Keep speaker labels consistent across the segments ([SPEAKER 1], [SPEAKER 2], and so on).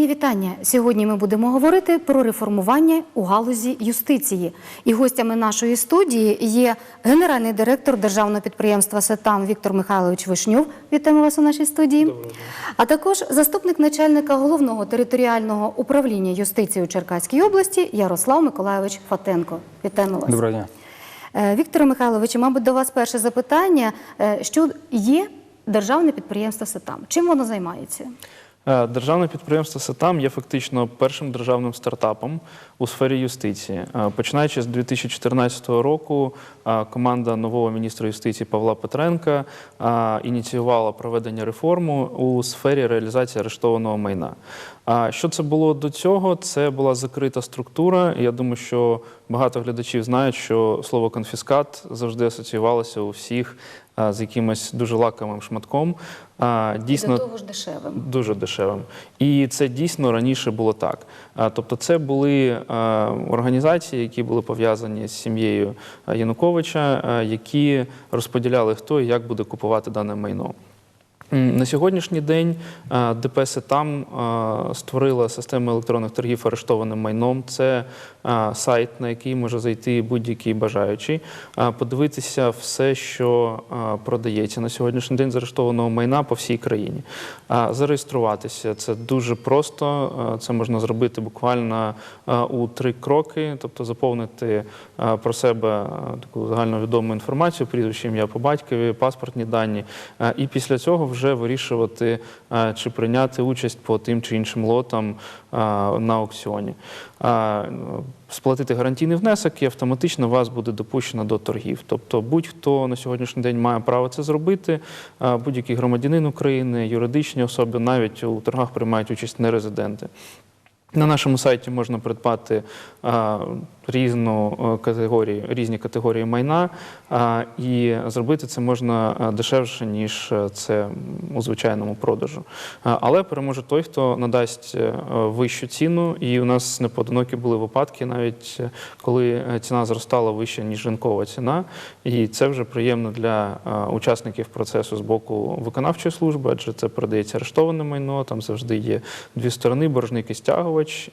[SPEAKER 1] Мої вітання. Сьогодні ми будемо говорити про реформування у галузі юстиції. І гостями нашої студії є генеральний директор державного підприємства «Сетам» Віктор Михайлович Вишньов. Вітаємо вас у нашій студії. А також заступник начальника головного територіального управління юстиції у Черкаській області Ярослав Миколайович Фатенко. Вітаємо вас.
[SPEAKER 2] Доброго дня.
[SPEAKER 1] Е, Вікторе Михайловичу, мабуть, до вас перше запитання. Е, Що є державне підприємство «Сетам»? Чим воно займається?
[SPEAKER 3] Е, Державне підприємство «Сетам» є фактично першим державним стартапом у сфері юстиції. Е, Починаючи з 2014 року, команда нового міністра юстиції Павла Петренка ініціювала проведення реформу у сфері реалізації арештованого майна. А Що це було до цього? Це була закрита структура. Я думаю, що багато глядачів знають, що слово конфіскат завжди асоціювалося у всіх з якимось дуже лакомим шматком. Дійсно,
[SPEAKER 1] До того ж дешевим.
[SPEAKER 3] Дуже дешевим. І це дійсно раніше було так. Тобто, це були організації, які були пов'язані з сім'єю е, Януковича, е, які розподіляли хто і як буде купувати дане майно. На сьогоднішній день е, ДП «Сетам» е, створила систему електронних торгів арештованим майном. Це е, сайт, на який може зайти будь-який бажаючий, подивитися все, що продається на сьогоднішній день з арештованого майна по всій країні. Зареєструватися це дуже просто. Це можна зробити буквально у три кроки, тобто заповнити про себе таку загальновідому інформацію, прізвище, ім'я по батькові, паспортні дані, і після цього вже вирішувати, е, чи прийняти участь по тим чи іншим лотам е, на аукціоні. Е, Сплатити гарантійний внесок і автоматично вас буде допущено до торгів. Тобто будь-хто на сьогоднішній день має право це зробити, будь-який громадянин України, юридичні особи, навіть у торгах приймають участь нерезиденти. На нашому сайті можна придбати а, різну е, категорію, різні категорії майна, а, і зробити це можна е, дешевше, ніж е, це у звичайному продажу. А, але переможе той, хто надасть е, вищу ціну. І у нас непоодинокі були випадки, навіть е, коли е, ціна зростала вище, ніж ринкова ціна. І це вже приємно для е, учасників процесу з боку виконавчої служби, адже це передається арештоване майно, там завжди є дві сторони, боржник і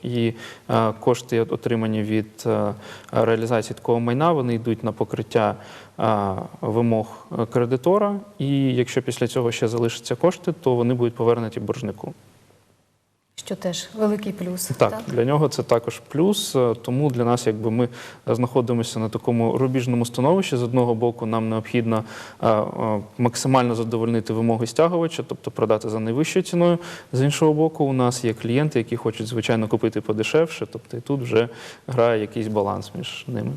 [SPEAKER 3] і е, кошти, отримані від е, реалізації такого майна, вони йдуть на покриття е, вимог кредитора. І якщо після цього ще залишаться кошти, то вони будуть повернуті боржнику.
[SPEAKER 1] Що теж великий плюс.
[SPEAKER 3] Так, для нього це також плюс. е, Тому для нас, якби ми знаходимося на такому рубіжному становищі, з одного боку, нам необхідно е, е, максимально задовольнити вимоги стягувача, тобто продати за найвищою ціною. З іншого боку, у нас є клієнти, які хочуть звичайно купити подешевше. Тобто і тут вже грає якийсь баланс між ними.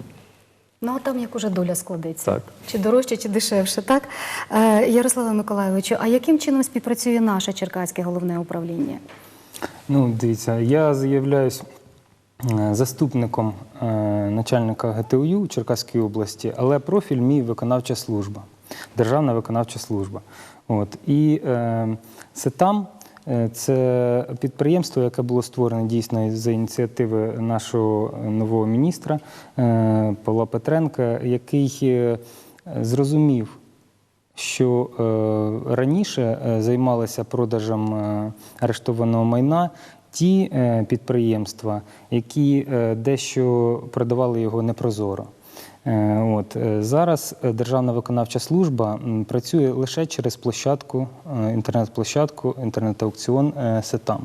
[SPEAKER 1] Ну а там як уже доля складеться.
[SPEAKER 3] Так.
[SPEAKER 1] Чи дорожче, чи дешевше, так? Е, Ярославе Миколайовичу, а яким чином співпрацює наше Черкаське головне управління?
[SPEAKER 2] Ну, дивіться, я з'являюсь е, заступником е, начальника ГТУ Черкаської області, але профіль мій виконавча служба, Державна виконавча служба. От. І е, СЕТАМ е, це підприємство, яке було створене дійсно за ініціативи нашого нового міністра Павла Петренка, який зрозумів, що е, раніше е, займалися продажем е, арештованого майна ті підприємства, які дещо продавали його непрозоро. От зараз Державна виконавча служба працює лише через площадку, інтернет-площадку, інтернет-аукціон Сетам.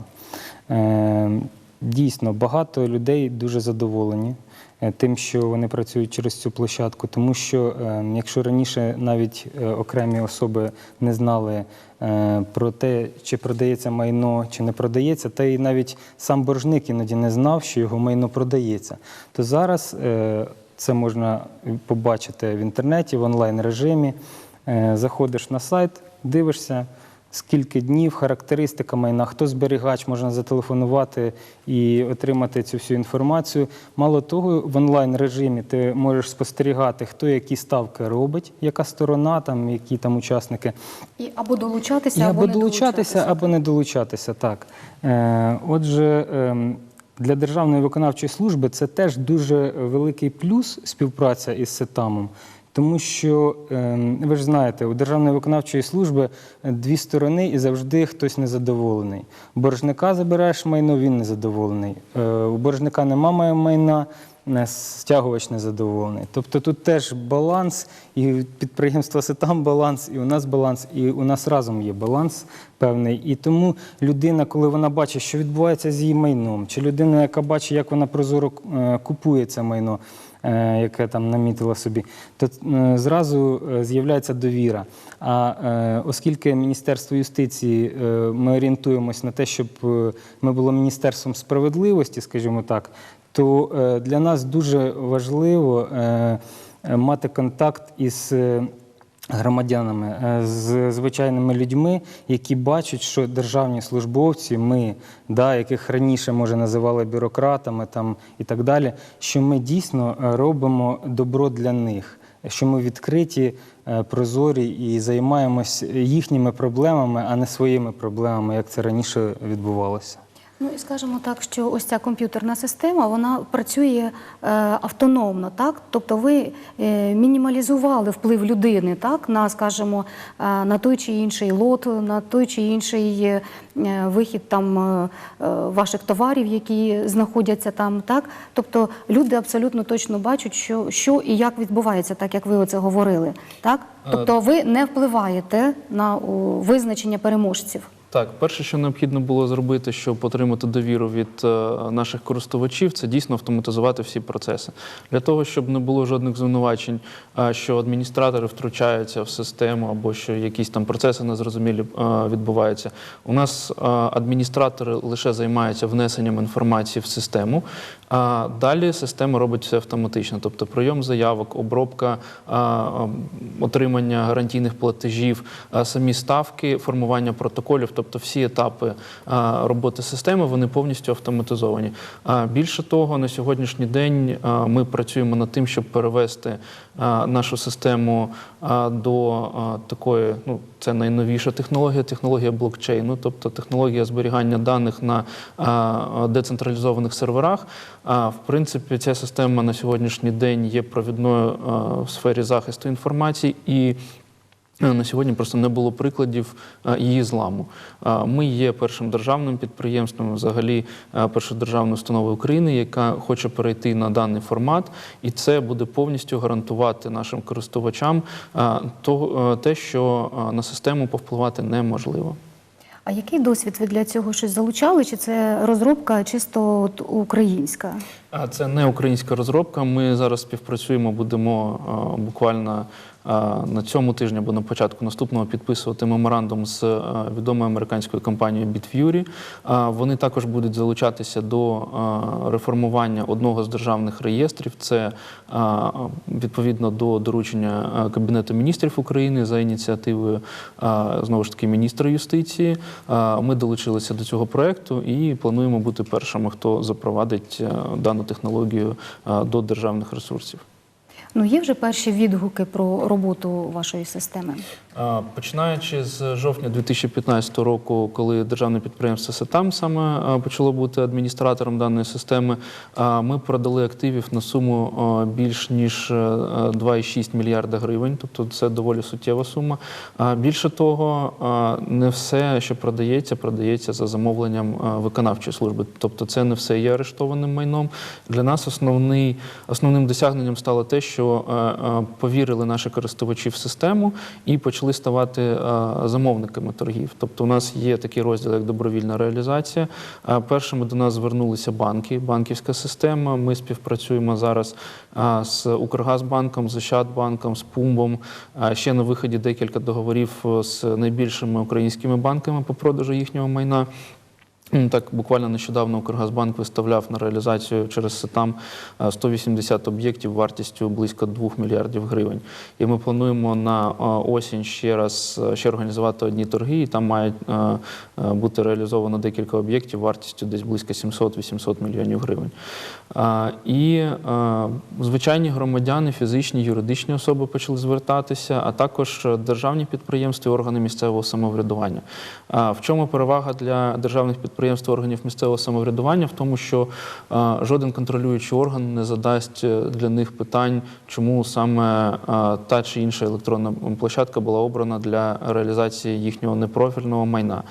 [SPEAKER 2] Дійсно, багато людей дуже задоволені тим, що вони працюють через цю площадку, тому що е, якщо раніше навіть е, окремі особи не знали е, про те, чи продається майно, чи не продається, та й навіть сам боржник іноді не знав, що його майно продається, то зараз е, це можна побачити в інтернеті, в онлайн режимі. Е, Заходиш на сайт, дивишся скільки днів, характеристика майна, хто зберігач, можна зателефонувати і отримати цю всю інформацію. Мало того, в онлайн режимі ти можеш спостерігати, хто які ставки робить, яка сторона, там, які там учасники.
[SPEAKER 1] І або долучатися,
[SPEAKER 2] І
[SPEAKER 1] або,
[SPEAKER 2] або
[SPEAKER 1] не
[SPEAKER 2] долучатися, або не долучатися. Так. Е, отже, ем, для Державної виконавчої служби це теж дуже великий плюс співпраця із СЕТАМом. Тому що е, ви ж знаєте, у Державної виконавчої служби е, дві сторони і завжди хтось незадоволений. Боржника забираєш майно, він незадоволений. Е, у боржника немає майна, стягувач незадоволений. Тобто тут теж баланс, і підприємства там баланс, і у нас баланс, і у нас разом є баланс певний. І тому людина, коли вона бачить, що відбувається з її майном, чи людина, яка бачить, як вона прозоро е, купує це майно, е, яке там намітила собі, то е, зразу з'являється довіра. А оскільки Міністерство юстиції ми орієнтуємось на те, щоб ми було міністерством справедливості, скажімо так, то е, для нас дуже важливо е, е, мати контакт із. Громадянами, з звичайними людьми, які бачать, що державні службовці, ми, да, яких раніше може називали бюрократами там, і так далі, що ми дійсно робимо добро для них, що ми відкриті, прозорі і займаємось їхніми проблемами, а не своїми проблемами, як це раніше відбувалося.
[SPEAKER 1] Ну і скажемо так, що ось ця комп'ютерна система вона працює е, автономно, так? Тобто ви е, мінімалізували вплив людини, так, на, скажімо, е, на той чи інший лот, на той чи інший е, вихід там е, е, ваших товарів, які знаходяться там, так? Тобто люди абсолютно точно бачать, що, що і як відбувається, так як ви оце говорили, так? Тобто ви не впливаєте на о, визначення переможців.
[SPEAKER 3] Так, перше, що необхідно було зробити, щоб отримати довіру від е, наших користувачів, це дійсно автоматизувати всі процеси. Для того, щоб не було жодних звинувачень, е, що адміністратори втручаються в систему або що якісь там процеси незрозумілі е, відбуваються. У нас адміністратори лише займаються внесенням інформації в систему. А далі система робить все автоматично, тобто прийом заявок, обробка, отримання гарантійних платежів, самі ставки, формування протоколів, тобто всі етапи роботи системи, вони повністю автоматизовані. А, Більше того, на сьогоднішній день ми працюємо над тим, щоб перевести нашу систему до такої, ну це найновіша технологія, технологія блокчейну, тобто технологія зберігання даних на децентралізованих серверах. А в принципі, ця система на сьогоднішній день є провідною в сфері захисту інформації і. Е, На сьогодні просто не було прикладів її зламу. Ми є першим державним підприємством, взагалі першою державною установою України, яка хоче перейти на даний формат, і це буде повністю гарантувати нашим користувачам то- е, те, що на систему повпливати неможливо.
[SPEAKER 1] А який досвід ви для цього щось залучали? Чи це розробка чисто от українська?
[SPEAKER 3] А це не українська розробка. Ми зараз співпрацюємо, будемо буквально на цьому тижні або на початку наступного підписувати меморандум з відомою американською компанією BitFury. Вони також будуть залучатися до реформування одного з державних реєстрів. Це відповідно до доручення Кабінету міністрів України за ініціативою знову ж таки міністра юстиції. Ми долучилися до цього проекту і плануємо бути першими, хто запровадить дану технологію до державних ресурсів.
[SPEAKER 1] Ну є вже перші відгуки про роботу вашої системи.
[SPEAKER 3] Починаючи з жовтня 2015 року, коли державне підприємство СЕТАМ саме почало бути адміністратором даної системи, ми продали активів на суму більш ніж е, 2,6 мільярда гривень, тобто це доволі суттєва сума. Більше того, не все, що продається, продається за замовленням виконавчої служби. Тобто це не все є арештованим майном. Для нас основний, основним досягненням стало те, що е, е, повірили наші користувачі в систему і почали ставати е, замовниками торгів. Тобто, у нас є такий розділ, як добровільна реалізація. Першими до нас звернулися банки, банківська система. Ми співпрацюємо зараз з Укргазбанком, з Ощадбанком, з Пумбом. Ще на виході декілька договорів з найбільшими українськими банками по продажу їхнього майна. Так, буквально нещодавно Укргазбанк виставляв на реалізацію через СЕТАМ е, 180 об'єктів вартістю близько 2 мільярдів гривень. І ми плануємо на е, осінь ще раз е, ще організувати одні торги, і там е, бути реалізовано декілька об'єктів вартістю десь близько 700-800 мільйонів гривень. І звичайні громадяни, фізичні, юридичні особи почали звертатися, а також державні підприємства і органи місцевого самоврядування. В чому перевага для державних підприємств? Підприємств органів місцевого самоврядування в тому, що е, жоден контролюючий орган не задасть е, для них питань, чому саме е, та чи інша електронна площадка була обрана для реалізації їхнього непрофільного майна.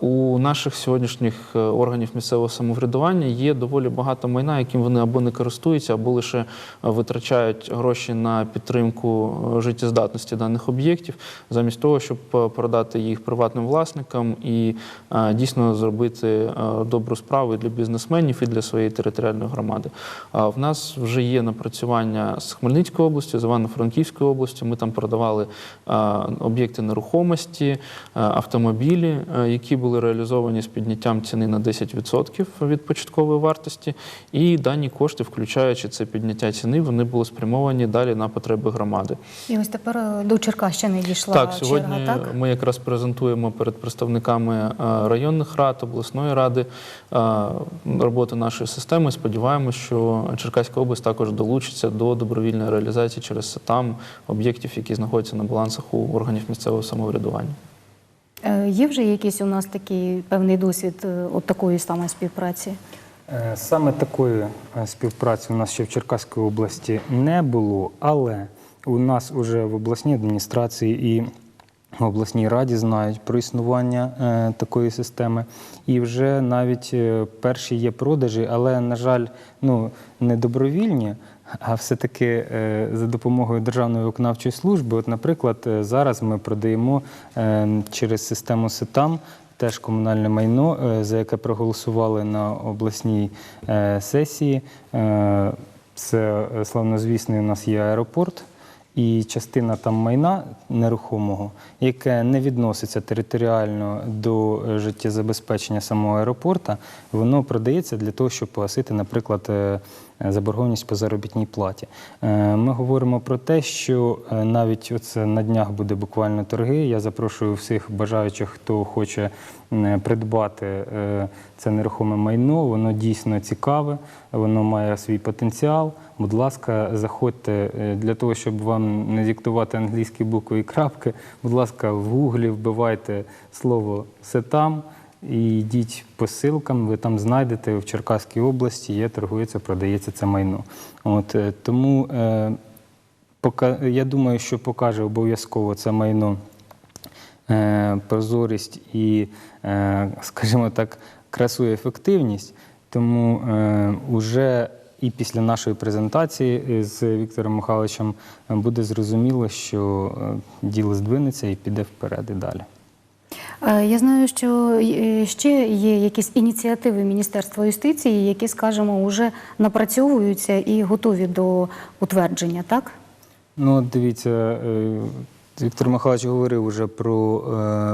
[SPEAKER 3] У наших сьогоднішніх органів місцевого самоврядування є доволі багато майна, яким вони або не користуються, або лише витрачають гроші на підтримку життєздатності даних об'єктів, замість того, щоб продати їх приватним власникам і е, дійсно зробити е, добру справу і для бізнесменів і для своєї територіальної громади. В нас вже є напрацювання з Хмельницької області, з Івано-Франківської області. Ми там продавали е, об'єкти нерухомості, е, автомобілі, які були реалізовані з підняттям ціни на 10% від початкової вартості. І дані кошти, включаючи це підняття ціни, вони були спрямовані далі на потреби громади.
[SPEAKER 1] І ось тепер до Черкащини дійшла
[SPEAKER 3] Так, сьогодні
[SPEAKER 1] так?
[SPEAKER 3] ми якраз презентуємо перед представниками районних рад, обласної ради е, роботи нашої системи. Сподіваємось, що Черкаська область також долучиться до добровільної реалізації через САТАМ об'єктів, які знаходяться на балансах у органів місцевого самоврядування.
[SPEAKER 1] Е, Є вже якийсь у нас такий певний досвід е, от такої саме співпраці?
[SPEAKER 2] Саме такої співпраці у нас ще в Черкаській області не було, але у нас уже в обласній адміністрації і в обласній раді знають про існування е, такої системи. І вже навіть е, перші є продажі, але, на жаль, ну, не добровільні, а все-таки е, за допомогою Державної виконавчої служби. От, наприклад, зараз ми продаємо через систему СИТАМ теж комунальне майно, за яке проголосували на обласній сесії. Це славнозвісний у нас є аеропорт. І частина там майна нерухомого, яке не відноситься територіально до е, життєзабезпечення самого аеропорта, воно продається для того, щоб погасити, наприклад, е, заборгованість по заробітній платі. Е, Ми говоримо про те, що е, навіть оце на днях буде буквально торги. Я запрошую всіх бажаючих, хто хоче придбати е, це нерухоме майно. Воно дійсно цікаве, воно має свій потенціал. Будь ласка, заходьте е, для того, щоб вам не диктувати англійські букви і крапки. Будь ласка, в гуглі вбивайте слово «сетам» і йдіть по ссылкам, ви там знайдете в Черкаській області, є, торгується, продається це майно. От, е, тому е, пока, я думаю, що покаже обов'язково це майно е, прозорість і, е, скажімо так, красу і ефективність. Тому е, уже і після нашої презентації з Віктором Михайловичем е, буде зрозуміло, що е, діло здвинеться і піде вперед і далі.
[SPEAKER 1] Е, Я знаю, що е, ще є якісь ініціативи Міністерства юстиції, які, скажімо, вже напрацьовуються і готові до утвердження, так?
[SPEAKER 2] Ну, дивіться, е, Віктор Михайлович говорив уже про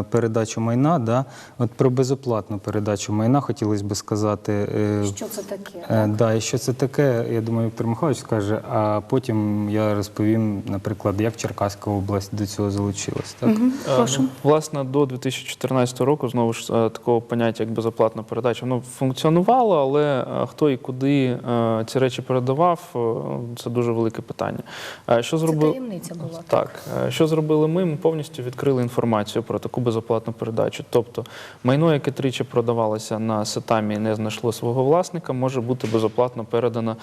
[SPEAKER 2] е, передачу майна. Да? От про безоплатну передачу майна хотілося б сказати. е,
[SPEAKER 1] Що це таке?
[SPEAKER 2] Е, Да, і що це таке, я думаю, Віктор Михайлович скаже, а потім я розповім, наприклад, як Черкаська область до цього залучилась. Так?
[SPEAKER 3] Е,
[SPEAKER 1] Прошу.
[SPEAKER 3] ну, Власне, до 2014 року знову ж е, такого поняття, як безоплатна передача, воно функціонувало, але е, хто і куди е, ці речі передавав, це дуже велике питання. Е, Що
[SPEAKER 1] Це таємниця була.
[SPEAKER 3] так, е, що зробили ми? Ми повністю відкрили інформацію про таку безоплатну передачу. Тобто, майно, яке тричі продавалося на сетамі і не знайшло свого власника, може бути безоплатно передано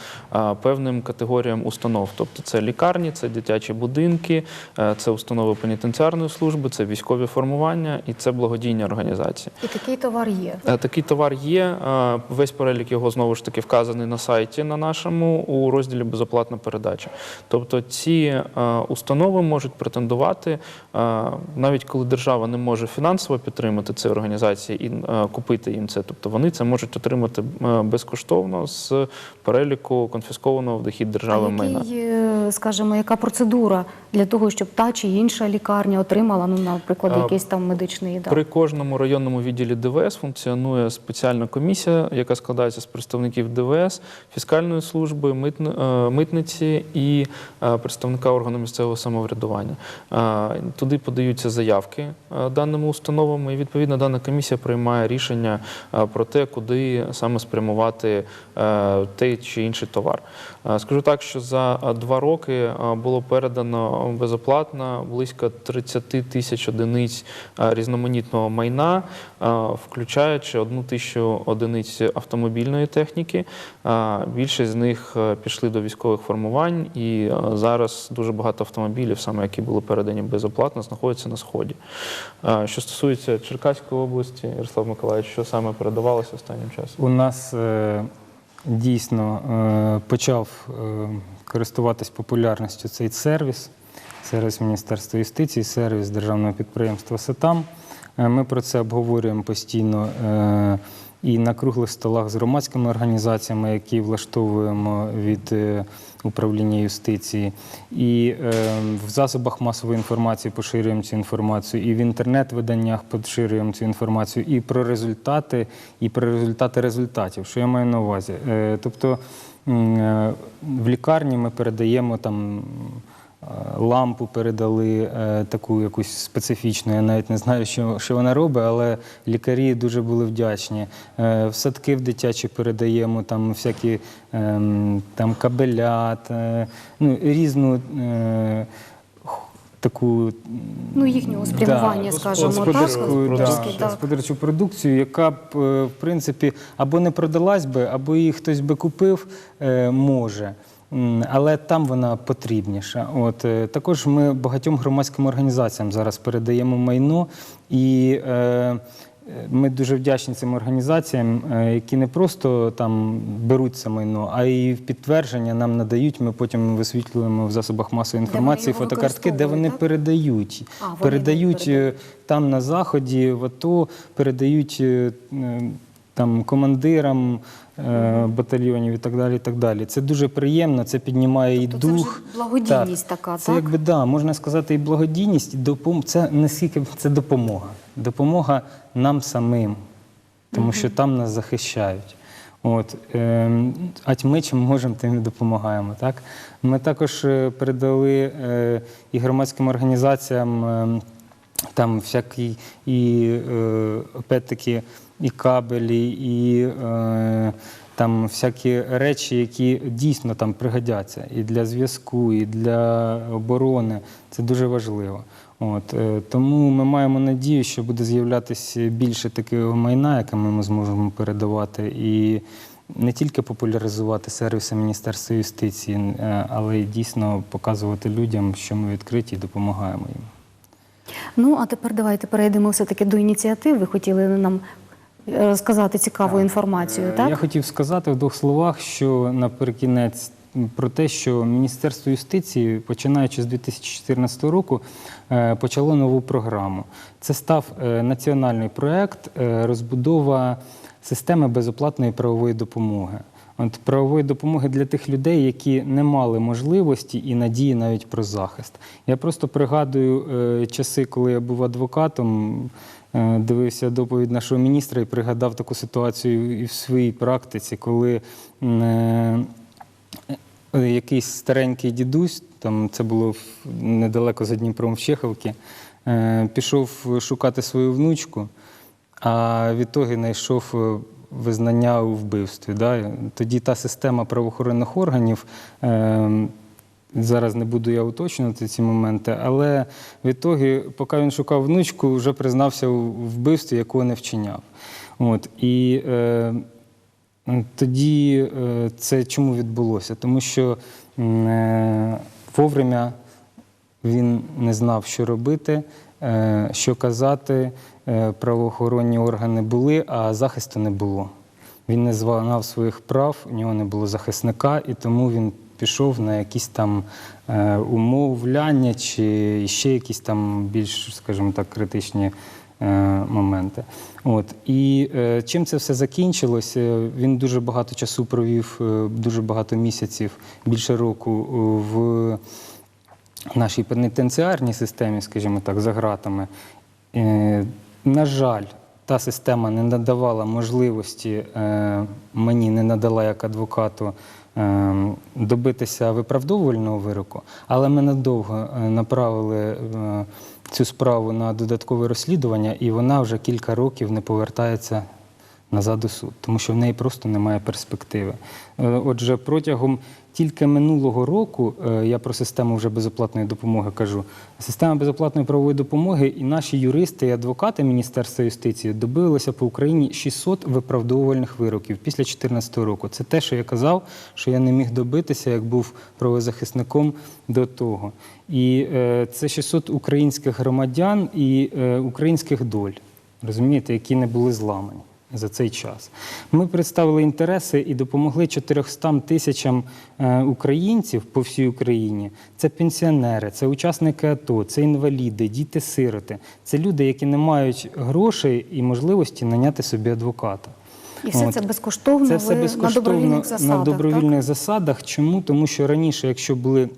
[SPEAKER 3] певним категоріям установ. Тобто, це лікарні, це дитячі будинки, е, це установи пенітенціарної служби, це військові формування і це благодійні організації.
[SPEAKER 1] І такий товар є.
[SPEAKER 3] Е, Такий товар є. е, Весь перелік його знову ж таки вказаний на сайті на нашому у розділі безоплатна передача. Тобто ці установи можуть претендувати, е, навіть коли держава не може фінансово підтримати ці організації і е, купити їм це. Тобто вони це можуть отримати е, безкоштовно з переліку конфіскованого в дохід держави
[SPEAKER 1] а
[SPEAKER 3] майна.
[SPEAKER 1] Е, скажімо, яка процедура для того, щоб та чи інша лікарня отримала, ну, наприклад, якийсь там медичний дар?
[SPEAKER 3] При кожному районному відділі ДВС функціонує спеціальна комісія, яка складається з представників ДВС, фіскальної служби, е, митниці і е, представника органу місцевого самоврядування. Е, Е, Туди подаються заявки е, даними установами, і відповідно дана комісія приймає рішення е, про те, куди саме спрямувати е, той чи інший товар. Е, Скажу так, що за е, два роки е, було передано безоплатно близько 30 тисяч одиниць різноманітного майна, включаючи одну тисячу одиниць автомобільної техніки. Більшість з них пішли до військових формувань, і зараз дуже багато автомобілів, саме які були передані безоплатно, знаходяться на сході. Що стосується Черкаської області, Ярослав Миколаївич, що саме передавалося останнім часом?
[SPEAKER 2] У нас дійсно е, почав е, користуватись популярністю цей сервіс, сервіс Міністерства юстиції, сервіс державного підприємства СЕТАМ. Е, Ми про це обговорюємо постійно і на круглих столах з громадськими організаціями, які влаштовуємо від управління юстиції, і е, в засобах масової інформації поширюємо цю інформацію, і в інтернет-виданнях поширюємо цю інформацію, і про результати, і про результати результатів. Що я маю на увазі? Е, Тобто е, в лікарні ми передаємо там. Е, Лампу передали е, таку якусь специфічну. Я навіть не знаю, що, що вона робить, але лікарі дуже були вдячні. Е, в садки в дитячі передаємо там всякі ем, там кабелят, е, ну, різну. Таку
[SPEAKER 1] Ну, їхнього спрямування,
[SPEAKER 2] Да,
[SPEAKER 1] скажімо так,
[SPEAKER 2] да, господарчу продукцію, яка б в принципі або не продалась би, або її хтось би купив, може. Але там вона потрібніша. От е, також ми багатьом громадським організаціям зараз передаємо майно, і е, е, ми дуже вдячні цим організаціям, е, які не просто там беруть це майно, а й підтвердження нам надають. Ми потім висвітлюємо в засобах масової інформації
[SPEAKER 1] його
[SPEAKER 2] фотокартки, де вони
[SPEAKER 1] так?
[SPEAKER 2] передають.
[SPEAKER 1] А, вони
[SPEAKER 2] передають там на заході, в АТО, передають там командирам е, батальйонів і так далі. І так далі. Це дуже приємно, це піднімає і
[SPEAKER 1] Тобто це
[SPEAKER 2] дух.
[SPEAKER 1] вже благодійність така,
[SPEAKER 2] Це
[SPEAKER 1] так?
[SPEAKER 2] якби да, можна сказати, і благодійність, і допом... це не скільки це допомога. Допомога нам самим, тому що там нас захищають. От, е, а ми чим можемо, тим і допомагаємо. Так? Ми також е, передали е, і громадським організаціям е, там всякі і е, опять-таки і кабелі, і е, там всякі речі, які дійсно там пригодяться і для зв'язку, і для оборони. Це дуже важливо. От, е, тому ми маємо надію, що буде з'являтися більше такого майна, яке ми зможемо передавати, і не тільки популяризувати сервіси Міністерства юстиції, але й дійсно показувати людям, що ми відкриті і допомагаємо їм.
[SPEAKER 1] Ну, а тепер давайте перейдемо все-таки до ініціатив. Ви хотіли нам е, розказати цікаву інформацію,
[SPEAKER 2] Е,
[SPEAKER 1] так?
[SPEAKER 2] Я хотів сказати в двох словах, що наперекінець про те, що Міністерство юстиції, починаючи з 2014 року, е, почало нову програму. Це став національний проект розбудова системи безоплатної правової допомоги. От правової допомоги для тих людей, які не мали можливості і надії навіть про захист. Я просто пригадую е, часи, коли я був адвокатом, е, дивився доповідь нашого міністра і пригадав таку ситуацію і в своїй практиці, коли е, е, якийсь старенький дідусь, там це було в- недалеко за Дніпром в Чеховці, е, пішов шукати свою внучку, а в ітогі знайшов е, визнання у вбивстві. Да? Тоді та система правоохоронних органів. е, Зараз не буду я уточнювати ці моменти, але в ітогі, поки він шукав внучку, вже признався у вбивстві, якого не вчиняв. От. І е, тоді е, це чому відбулося? Тому що е, вовремя він не знав, що робити, е, що казати. Е, Правоохоронні органи були, а захисту не було. Він не знав своїх прав, у нього не було захисника, і тому він пішов на якісь там е, умовляння чи ще якісь там більш, скажімо так, критичні е, моменти. От. І чим це все закінчилося? Він дуже багато часу провів, дуже багато місяців, більше року в нашій пенітенціарній системі, скажімо так, за ґратами. Е, на жаль, та система не надавала можливості, е, мені не надала як адвокату ем, добитися виправдовувального вироку, але ми надовго е, направили е, цю справу на додаткове розслідування, і вона вже кілька років не повертається назад у суд, тому що в неї просто немає перспективи. Е, Отже, протягом тільки минулого року е, я про систему вже безоплатної допомоги кажу. Система безоплатної правової допомоги і наші юристи і адвокати Міністерства юстиції добилися по Україні 600 виправдовувальних вироків після 2014 року. Це те, що я казав, що я не міг добитися, як був правозахисником до того. І е, це 600 українських громадян і е, українських доль, розумієте, які не були зламані за цей час. Ми представили інтереси і допомогли 400 тисячам е, українців по всій Україні. Це пенсіонери, це учасники АТО, це інваліди, діти-сироти. Це люди, які не мають грошей і можливості наняти собі адвоката.
[SPEAKER 1] І все
[SPEAKER 2] От.
[SPEAKER 1] це безкоштовно,
[SPEAKER 2] Це все
[SPEAKER 1] ви
[SPEAKER 2] безкоштовно
[SPEAKER 1] на добровільних засадах.
[SPEAKER 2] на добровільних засадах. Чому? Тому що раніше, якщо були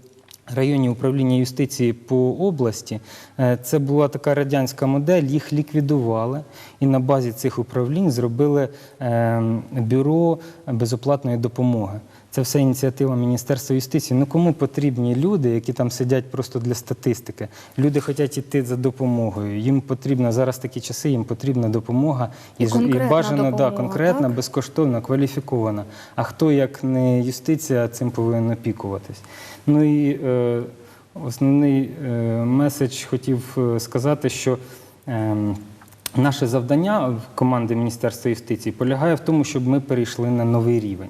[SPEAKER 2] районні управління юстиції по області, е, це була така радянська модель, їх ліквідували і на базі цих управлінь зробили е, бюро безоплатної допомоги. Це все ініціатива Міністерства юстиції. Ну кому потрібні люди, які там сидять просто для статистики? Люди хочуть йти за допомогою. Їм потрібна зараз такі часи, їм потрібна допомога
[SPEAKER 1] І
[SPEAKER 2] ж-
[SPEAKER 1] конкретна
[SPEAKER 2] бажано да, конкретна,
[SPEAKER 1] так?
[SPEAKER 2] безкоштовна, кваліфікована. А хто, як не юстиція, цим повинен опікуватись? Ну і е, основний е, меседж хотів е, сказати, що е, наше завдання команди Міністерства юстиції полягає в тому, щоб ми перейшли на новий рівень.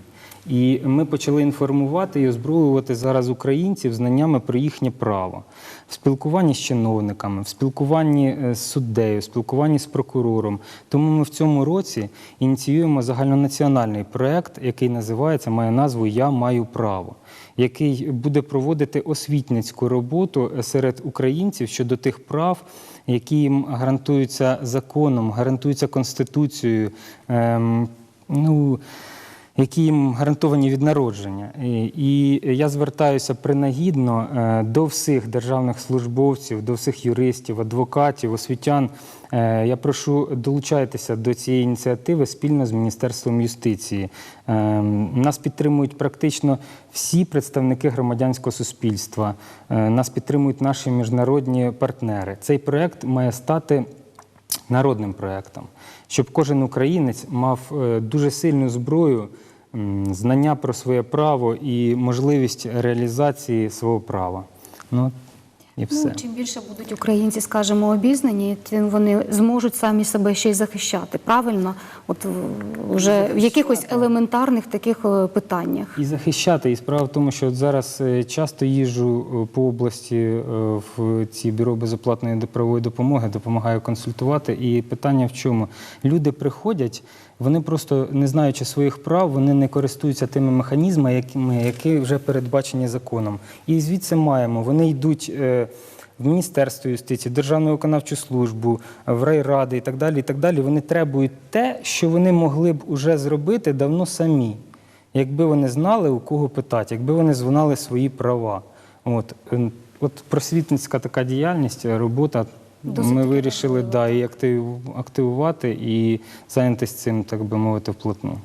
[SPEAKER 2] І ми почали інформувати і озброювати зараз українців знаннями про їхнє право в спілкуванні з чиновниками, в спілкуванні е, з суддею, в спілкуванні з прокурором. Тому ми в цьому році ініціюємо загальнонаціональний проект, який називається має назву Я маю право, який буде проводити освітницьку роботу серед українців щодо тих прав, які їм гарантуються законом, гарантуються конституцією. Ем, ну, які їм гарантовані від народження. І, я звертаюся принагідно е, до всіх державних службовців, до всіх юристів, адвокатів, освітян. Е, Я прошу долучайтеся до цієї ініціативи спільно з Міністерством юстиції. Е, Нас підтримують практично всі представники громадянського суспільства. Нас підтримують наші міжнародні партнери. Цей проект має стати народним проєктом, щоб кожен українець мав е, дуже сильну зброю, знання про своє право і можливість реалізації свого права. Ну і все.
[SPEAKER 1] Ну, чим більше будуть українці, скажімо, обізнані, тим вони зможуть самі себе ще й захищати. Правильно, от вже в якихось елементарних таких е, питаннях.
[SPEAKER 2] І захищати. І справа в тому, що от зараз е, часто їжджу е, по області в ці бюро безоплатної правової допомоги, допомагаю консультувати. І питання в чому? Люди приходять, вони просто не знаючи своїх прав, вони не користуються тими механізмами, які вже передбачені законом. І звідси маємо. Вони йдуть. е, В Міністерство юстиції, Державну виконавчу службу, в райради і так далі. І так далі. Вони требують те, що вони могли б уже зробити давно самі якби вони знали, у кого питати, якби вони знали свої права. От, е, от просвітницька така діяльність, е, робота.
[SPEAKER 1] Досить
[SPEAKER 2] ми вирішили да, і актив- активувати і зайнятися цим, так би мовити, вплотну.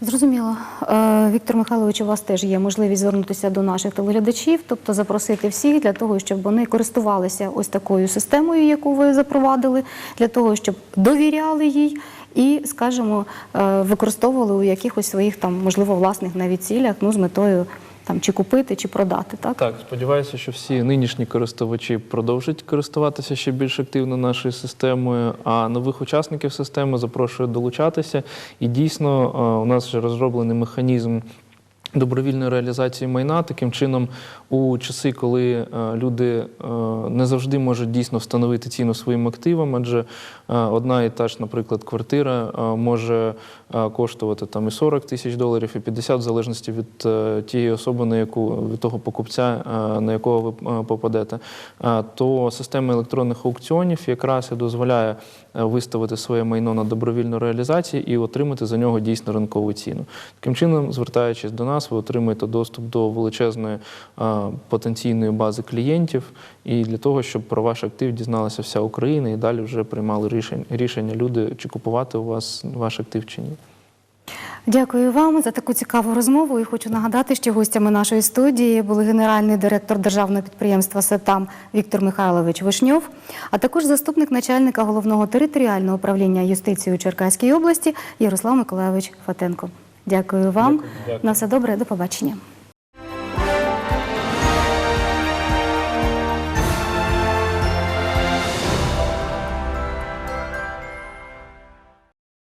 [SPEAKER 1] Зрозуміло. Е, Віктор Михайлович, у вас теж є можливість звернутися до наших телеглядачів, тобто запросити всіх для того, щоб вони користувалися ось такою системою, яку ви запровадили, для того, щоб довіряли їй і, скажімо, е, використовували у якихось своїх там, можливо, власних навіть цілях, ну з метою там чи купити, чи продати. Так,
[SPEAKER 3] Так, сподіваюся, що всі нинішні користувачі продовжать користуватися ще більш активно нашою системою. А нових учасників системи запрошую долучатися. І дійсно, е, у нас вже розроблений механізм. Добровільної реалізації майна таким чином, у часи, коли е, люди е, не завжди можуть дійсно встановити ціну своїм активам, адже одна і та ж, наприклад, квартира може коштувати там і 40 тисяч доларів, і 50, в залежності від е, тієї особи, на яку від того покупця, е, на якого ви е, попадете, то система електронних аукціонів якраз і дозволяє виставити своє майно на добровільну реалізацію і отримати за нього дійсно ринкову ціну. Таким чином, звертаючись до нас, ви отримуєте доступ до величезної потенційної бази клієнтів, і для того, щоб про ваш актив дізналася вся Україна і далі вже приймали рішення, рішення люди, чи купувати у вас ваш актив чи ні.
[SPEAKER 1] Дякую вам за таку цікаву розмову. І хочу нагадати, що гостями нашої студії були генеральний директор державного підприємства СЕТАМ Віктор Михайлович Вишньов, а також заступник начальника головного територіального управління юстиції у Черкаській області Ярослав Миколайович Фатенко. Дякую вам. На все добре, до побачення.